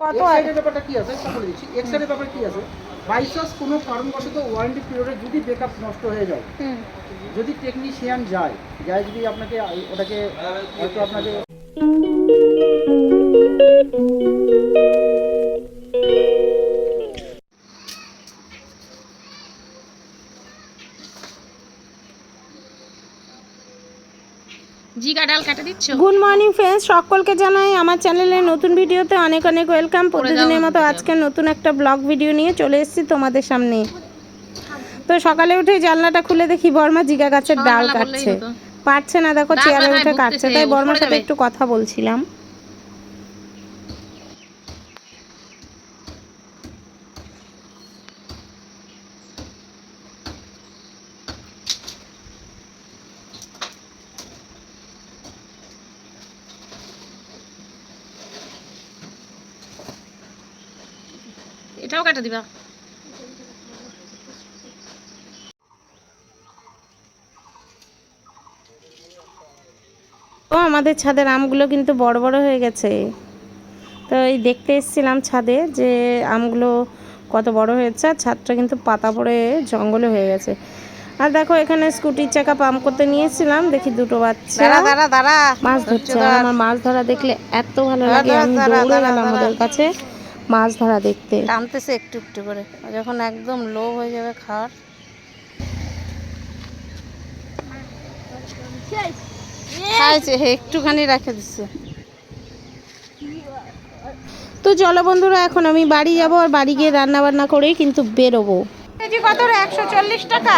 কত এক্সাইডের ব্যাপারটা কি আছে? সেটা বলে দিচ্ছি। এক্সাইডের ব্যাপার কি আছে? বাইচান্স কোনো কারণবশত ওয়ারেন্টি পিরিয়ডে যদি ব্রেকআপ নষ্ট হয়ে যায় যদি টেকনিশিয়ান যায় যায় যদি আপনাকে ওটাকে হয়তো আপনাকে জিগা ডাল কাটে দিচ্ছ? গুড মর্নিং ফ্রেন্ডস সকলকে জানাই আমার চ্যানেলে নতুন ভিডিওতে অনেক অনেক ওয়েলকাম প্রতিদিনের মতো আজকে নতুন একটা ব্লগ ভিডিও নিয়ে চলে এসেছি তোমাদের সামনে। তো সকালে উঠে জানলাটা খুলে দেখি বর্মা জিগা গাছের ডাল কাটছে। পারছে না দেখো চেয়ারে উঠে কাটছে তাই বর্মার সাথে একটু কথা বলছিলাম। এটাও কাটে দিবা। ও আমাদের ছাদের আমগুলো কিন্তু বড় বড় হয়ে গেছে। তো এই দেখতে এসেছিলাম ছাদে যে আমগুলো কত বড় হয়েছে আর ছাদটা কিন্তু পাতা পড়ে জঙ্গলে হয়ে গেছে। আর দেখো এখানে স্কুটির চাকা পাম্প করতে নিয়েছিলাম দেখি দুটো বাচ্চা দাঁড়া দাঁড়া মাছ ধরছে। আমার মাছ ধরা দেখলে এত ভালো লাগে আমি দৌড়ে গেলাম ওদের কাছে। মাছ ধরা দেখতে। টানতেছে একটু একটু করে। যখন একদম লো হয়ে যাবে খাওয়ার। একটুখানি রাখে দিচ্ছে তো চলো বন্ধুরা এখন আমি বাড়ি যাব আর বাড়ি গিয়ে রান্না বান্না করেই কিন্তু বেরোবো। কেজি কত একশো চল্লিশ টাকা?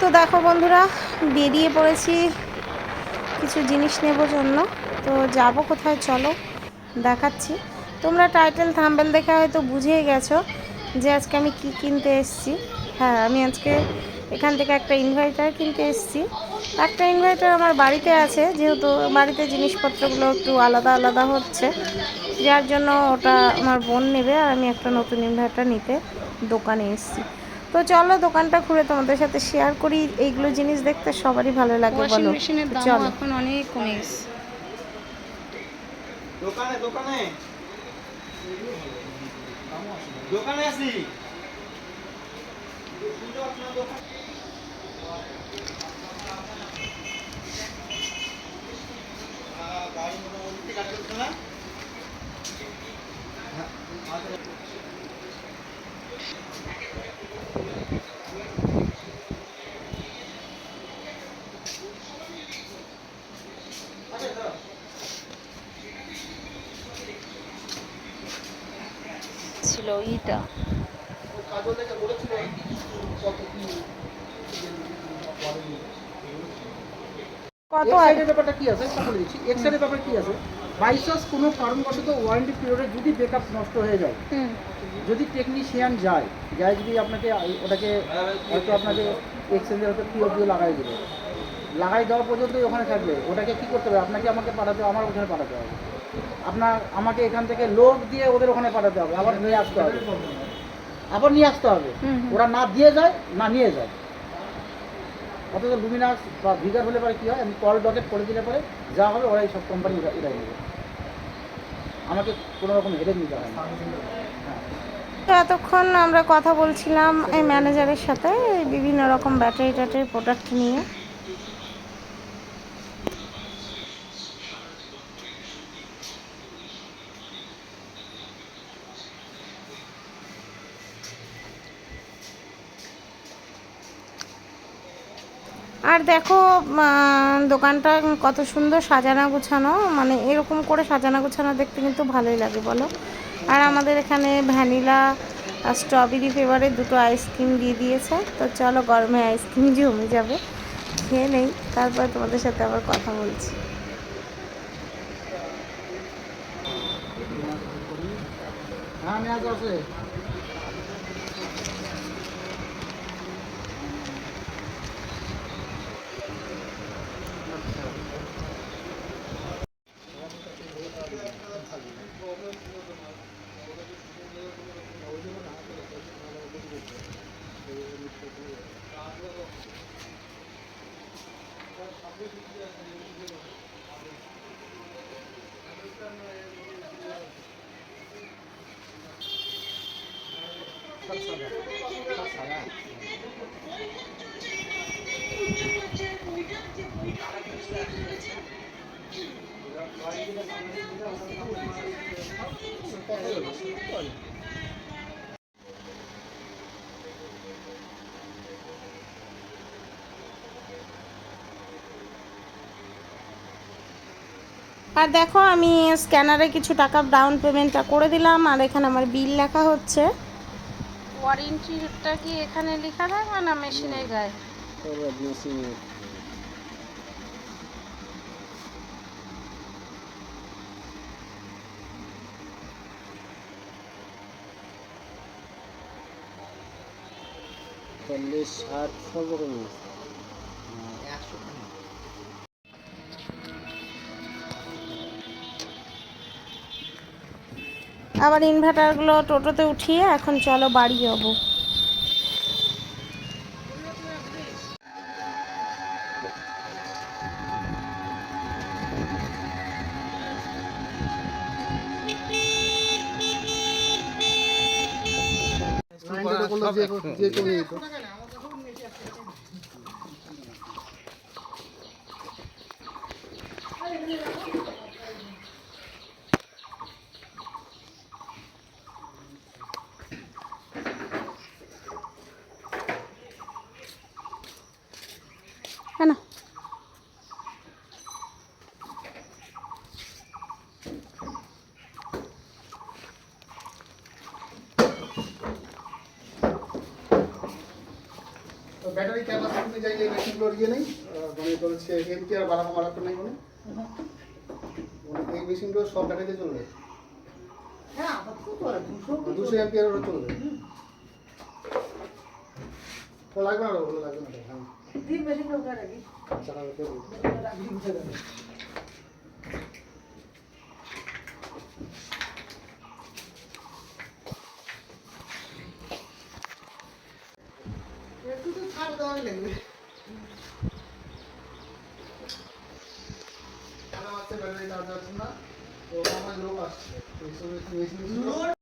তো দেখো বন্ধুরা, বেরিয়ে পড়েছি কিছু জিনিস নেব জন্য। তো যাব কোথায় চলো, দেখাচ্ছি। তোমরা টাইটেল থাম্বেল দেখে হয়তো বুঝেই গেছো যে আজকে আমি কি কিনতে এসেছি। হ্যাঁ আমি আজকে এখান থেকে একটা ইনভার্টার কিনতে এসেছি। একটা ইনভার্টার আমার বাড়িতে আছে, যেহেতু বাড়িতে জিনিসপত্রগুলো একটু আলাদা আলাদা হচ্ছে। যার জন্য ওটা আমার বোন নেবে আর আমি একটা নতুন ইনভার্টার নিতে দোকানে এসেছি। তো চলো দোকানটা ঘুরে তোমাদের সাথে শেয়ার করি। এইগুলো জিনিস দেখতে সবারই ভালো লাগে বলো। চলো। এখন অনেক কমে গেছে। দোকানে দোকানে। দোকানে আছি ছিল ইটা। কত ব্যাপারটা কি আছে? বলে দিচ্ছি। ব্যাপার কি আছে? বাইচান্স কোনো কারণবশত ওয়ারেন্টি পিরিয়ডে যদি ব্যাকআপ নষ্ট হয়ে যায় যদি টেকনিশিয়ান যায় যায় যদি আপনাকে ওটাকে হয়তো আপনাকে এক্সচেঞ্জের হয়তো দিয়ে লাগাই দেবে। লাগাই দেওয়া পর্যন্তই ওখানে থাকবে। ওটাকে কি করতে হবে? আপনাকে আমাকে পাঠাতে হবে আমার ওখানে পাঠাতে হবে। আপনার আমাকে এখান থেকে লোক দিয়ে ওদের ওখানে পাঠাতে হবে। আবার নিয়ে আসতে হবে। আবার নিয়ে আসতে হবে। ওরা না দিয়ে যায় না নিয়ে যায়। অথচ লুমিনাস বা ভিগার হলে পরে কী হয় আমি কল ডকেট করে দিলে পরে যা হবে ওরাই সব কোম্পানি এরাই নেবে। আমাকে কোনো রকম হেডেক নিতে হয় হ্যাঁ। তো এতক্ষণ আমরা কথা বলছিলাম এই ম্যানেজারের সাথে বিভিন্ন রকম ব্যাটারি ট্যাটারি প্রোডাক্ট নিয়ে। আর দেখো দোকানটা কত সুন্দর সাজানো গোছানো। মানে এরকম করে সাজানো গোছানো দেখতে কিন্তু ভালোই লাগে, বলো। আর আমাদের এখানে ভ্যানিলা আর স্ট্রবেরি ফ্লেভারের দুটো আইসক্রিম দিয়ে দিয়েছে। তো চলো গরমে আইসক্রিম জমে যাবে। খেয়ে নেই, তারপর তোমাদের সাথে আবার কথা বলছি। হ্যাঁ আর দেখো, আমি স্ক্যানারে কিছু টাকা ডাউন পেমেন্টটা করে দিলাম, আর এখানে আমার বিল লেখা হচ্ছে। ওয়ারেন্টিটা কি এখানে লেখা থাকবে না মেশিনের গায়ে? চল্লিশ ষাট সব রকম আবার ইনভার্টারগুলো টোটোতে উঠিয়ে এখন চলো বাড়ি যাব। ব্যাটারি ক্যাপাসিটি চাইলে মেশিনগুলোর ইয়ে নেই মানে হচ্ছে এমপি আর বাড়ানো বাড়াতে নেই কোনো মানে এই মেশিনগুলো সব ব্যাটারিতে চলবে দুশো এমপিয়ার ওরা চলবে লাগবে না ওগুলো লাগবে না হ্যাঁ আচ্ছা, লাগবে, তো। একটু তো ছাড় দেওয়াই লাগবে কেন আছে ব্যাটারি চার্জ আছে না তো আমার লোক আসছে তো এইসব মেশিন